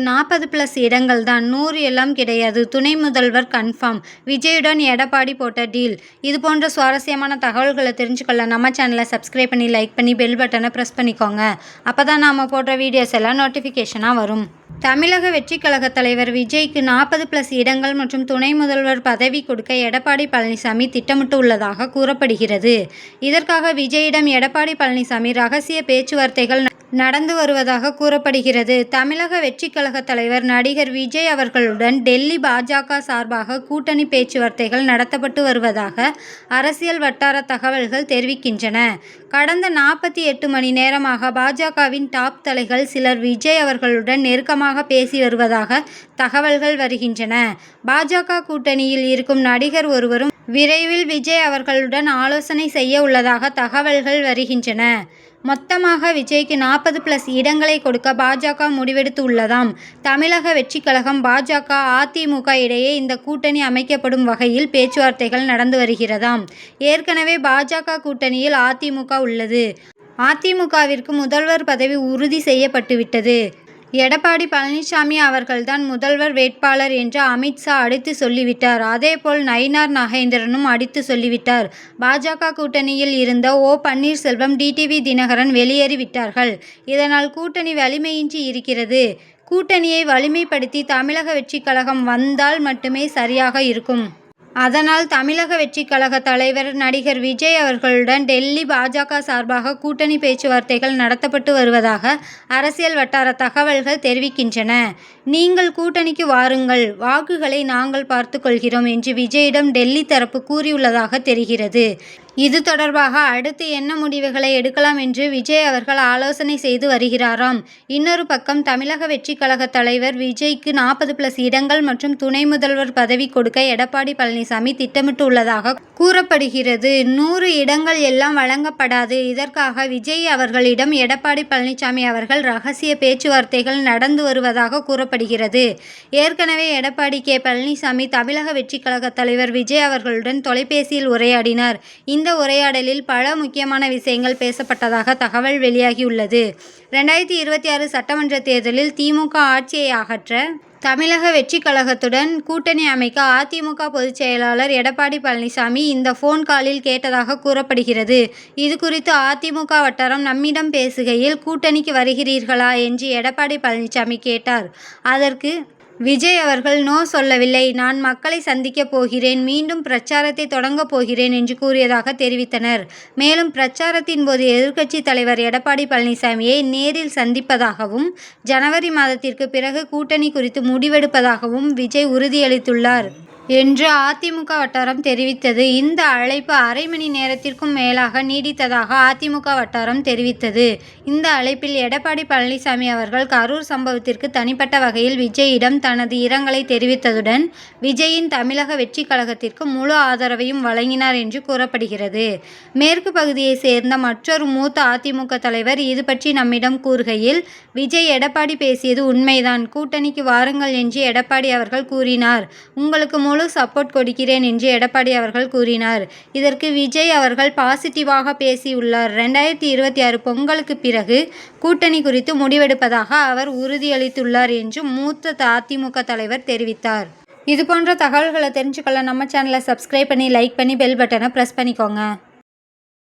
நாற்பது பிளஸ் இடங்கள் தான். நூறு எல்லாம் கிடையாது. துணை முதல்வர் கன்ஃபார்ம் விஜயுடன் எடப்பாடி போட்ட டீல் இது போன்ற சுவாரஸ்யமான தகவல்களை தெரிஞ்சுக்கொள்ள நம்ம சேனலை சப்ஸ்கிரைப் பண்ணி லைக் பண்ணி பெல் பட்டனை ப்ரெஸ் பண்ணிக்கோங்க. அப்போ தான் நாம் போடுற வீடியோஸ் எல்லாம் நோட்டிஃபிகேஷனாக வரும். தமிழக வெற்றிக் கழக தலைவர் விஜய்க்கு நாற்பது பிளஸ் இடங்கள் மற்றும் துணை முதல்வர் பதவி கொடுக்க எடப்பாடி பழனிசாமி திட்டமிட்டு உள்ளதாக கூறப்படுகிறது. இதற்காக விஜயிடம் எடப்பாடி பழனிசாமி ரகசிய பேச்சுவார்த்தைகள் நடந்து வருவதாக கூறப்படுகிறது. தமிழக வெற்றிக் கழக தலைவர் நடிகர் விஜய் அவர்களுடன் டெல்லி பாஜக சார்பாக கூட்டணி பேச்சுவார்த்தைகள் நடத்தப்பட்டு வருவதாக அரசியல் வட்டார தகவல்கள் தெரிவிக்கின்றன. கடந்த நாற்பத்தி எட்டு மணி நேரமாக பாஜகவின் டாப் தலைகள் சிலர் விஜய் அவர்களுடன் நெருக்கமாக பேசி வருவதாக தகவல்கள் வருகின்றன. பாஜக கூட்டணியில் இருக்கும் நடிகர் ஒருவரும் விரைவில் விஜய் அவர்களுடன் ஆலோசனை செய்ய உள்ளதாக தகவல்கள் வருகின்றன. மொத்தமாக விஜய்க்கு நாற்பது பிளஸ் இடங்களை கொடுக்க பாஜக முடிவெடுத்து உள்ளதாம். தமிழக வெற்றிக் கழகம் பாஜக அதிமுக இடையே இந்த கூட்டணி அமைக்கப்படும் வகையில் பேச்சுவார்த்தைகள் நடந்து வருகிறதாம். ஏற்கனவே பாஜக கூட்டணியில் அதிமுக உள்ளது. அதிமுகவிற்கு முதல்வர் பதவி உறுதி செய்யப்பட்டுவிட்டது. எடப்பாடி பழனிசாமி அவர்கள்தான் முதல்வர் வேட்பாளர் என்று அமித்ஷா அடித்து சொல்லிவிட்டார். அதேபோல் நயினார் நாகேந்திரனும் அடித்து சொல்லிவிட்டார். பாஜக கூட்டணியில் இருந்த ஓ பன்னீர்செல்வம் டிடிவி தினகரன் வெளியேறிவிட்டார்கள். இதனால் கூட்டணி வலிமையின்றி இருக்கிறது. கூட்டணியை வலிமைப்படுத்தி தமிழக வெற்றிக் கழகம் வந்தால் மட்டுமே சரியாக இருக்கும். அதனால் தமிழக வெற்றிக் கழக தலைவர் நடிகர் விஜய் அவர்களுடன் டெல்லி பாஜக சார்பாக கூட்டணி பேச்சுவார்த்தைகள் நடத்தப்பட்டு வருவதாக அரசியல் வட்டார தகவல்கள் தெரிவிக்கின்றன. நீங்கள் கூட்டணிக்கு வாருங்கள். வாக்குகளை நாங்கள் பார்த்து கொள்கிறோம் என்று விஜயிடம் டெல்லி தரப்பு கூறியுள்ளதாக தெரிகிறது. இது தொடர்பாக அடுத்து என்ன முடிவுகளை எடுக்கலாம் என்று விஜய் அவர்கள் ஆலோசனை செய்து வருகிறாராம். இன்னொரு பக்கம் தமிழக வெற்றிக் கழக தலைவர் விஜய்க்கு நாற்பது பிளஸ் இடங்கள் மற்றும் துணை முதல்வர் பதவி கொடுக்க எடப்பாடி பழனிசாமி திட்டமிட்டு உள்ளதாக கூறப்படுகிறது. நூறு இடங்கள் எல்லாம் வழங்கப்படாது. இதற்காக விஜய் அவர்களிடம் எடப்பாடி பழனிசாமி அவர்கள் ரகசிய பேச்சுவார்த்தைகள் நடந்து வருவதாக கூறப்படுகிறது. ஏற்கனவே எடப்பாடி கே பழனிசாமி தமிழக வெற்றி கழக தலைவர் விஜய் அவர்களுடன் தொலைபேசியில் உரையாடினார். இந்த உரையாடலில் பல முக்கியமான விஷயங்கள் பேசப்பட்டதாக தகவல் வெளியாகியுள்ளது. ரெண்டாயிரத்தி இருபத்தி ஆறு சட்டமன்ற தேர்தலில் திமுக ஆட்சியை அகற்ற தமிழக வெற்றி கழகத்துடன் கூட்டணி அமைக்க அதிமுக பொதுச் செயலாளர் எடப்பாடி பழனிசாமி இந்த ஃபோன் காலில் கேட்டதாக கூறப்படுகிறது. இது குறித்து அதிமுக வட்டாரம் நம்மிடம் பேசுகையில் கூட்டணிக்கு வருகிறீர்களா என்று எடப்பாடி பழனிசாமி கேட்டார். அதற்கு விஜய் அவர்கள் நோ சொல்லவில்லை. நான் மக்களை சந்திக்கப் போகிறேன். மீண்டும் பிரச்சாரத்தை தொடங்கப் போகிறேன் என்று கூறியதாக தெரிவித்தனர். மேலும் பிரச்சாரத்தின் போது எதிர்க்கட்சி தலைவர் எடப்பாடி பழனிசாமியை நேரில் சந்திப்பதாகவும் ஜனவரி மாதத்திற்கு பிறகு கூட்டணி குறித்து முடிவெடுப்பதாகவும் விஜய் உறுதியளித்துள்ளார். என்று அதிமுக வட்டாரம் தெரிவித்தது. இந்த அழைப்பு அரை மணி நேரத்திற்கும் மேலாக நீடித்ததாக அதிமுக வட்டாரம் தெரிவித்தது. இந்த அழைப்பில் எடப்பாடி பழனிசாமி அவர்கள் கரூர் சம்பவத்திற்கு தனிப்பட்ட வகையில் விஜயிடம் தனது இரங்கலை தெரிவித்ததுடன் விஜயின் தமிழக வெற்றி கழகத்திற்கு முழு ஆதரவையும் வழங்கினார் என்று கூறப்படுகிறது. மேற்கு பகுதியை சேர்ந்த மற்றொரு மூத்த அதிமுக தலைவர் இது பற்றி நம்மிடம் கூறுகையில் விஜய் எடப்பாடி பேசியது உண்மைதான். கூட்டணிக்கு வாருங்கள் என்று எடப்பாடி அவர்கள் கூறினார். உங்களுக்கு முழு சப்போர்ட் கொடுக்கிறேன் என்று எடப்பாடி அவர்கள் கூறினார். இதற்கு விஜய் அவர்கள் பாசிட்டிவாக பேசியுள்ளார். ரெண்டாயிரத்தி இருபத்தி ஆறு பொங்கலுக்கு பிறகு கூட்டணி குறித்து முடிவெடுப்பதாக அவர் உறுதியளித்துள்ளார் என்று மூத்த அதிமுக தலைவர் தெரிவித்தார். இது போன்ற தகவல்களை தெரிஞ்சுக்கொள்ள நம்ம சேனலை சப்ஸ்கிரைப் பண்ணி லைக் பண்ணி பெல் பட்டனை ப்ரெஸ் பண்ணிக்கோங்க.